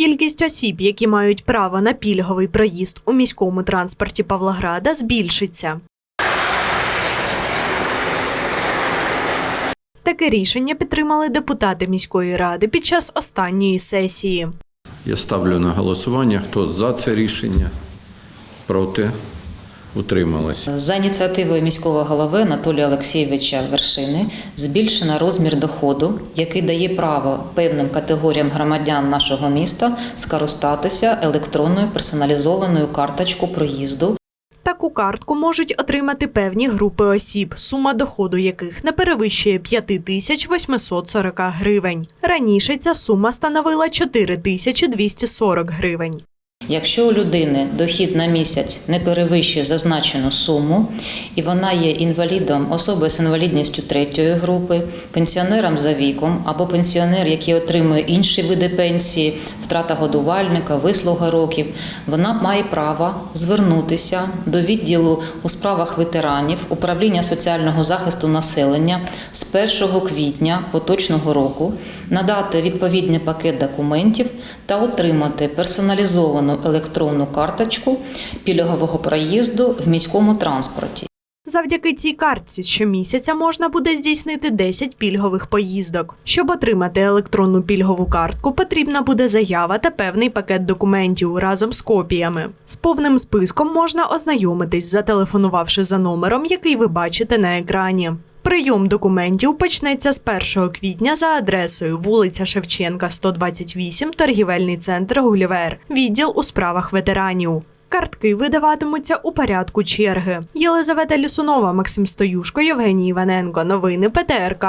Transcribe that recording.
Кількість осіб, які мають право на пільговий проїзд у міському транспорті Павлограда, збільшиться. Таке рішення підтримали депутати міської ради під час останньої сесії. Я ставлю на голосування, хто за це рішення, проти, утрималось. За ініціативою міського голови Анатолія Олексійовича Вершини збільшено розмір доходу, який дає право певним категоріям громадян нашого міста скористатися електронною персоналізованою карточкою проїзду Таку картку можуть отримати певні групи осіб, сума доходу яких не перевищує 5840 гривень. Раніше ця сума становила 4240 гривень. Якщо у людини дохід на місяць не перевищує зазначену суму, і вона є інвалідом, особою з інвалідністю третьої групи, пенсіонером за віком або пенсіонер, який отримує інші види пенсії, втрата годувальника, вислуга років, вона має право звернутися до відділу у справах ветеранів управління соціального захисту населення з 1 квітня поточного року, надати відповідний пакет документів та отримати персоналізовану електронну карточку пільгового проїзду в міському транспорті. Завдяки цій картці щомісяця можна буде здійснити 10 пільгових поїздок. Щоб отримати електронну пільгову картку, потрібна буде заява та певний пакет документів разом з копіями. З повним списком можна ознайомитись, зателефонувавши за номером, який ви бачите на екрані. Прийом документів почнеться з 1 квітня за адресою вулиця Шевченка, 128, торгівельний центр Гулівер, відділ у справах ветеранів. Картки видаватимуться у порядку черги. Єлизавета Лісунова, Максим Стоюшко, Євгеній Іваненко. Новини ПТРК.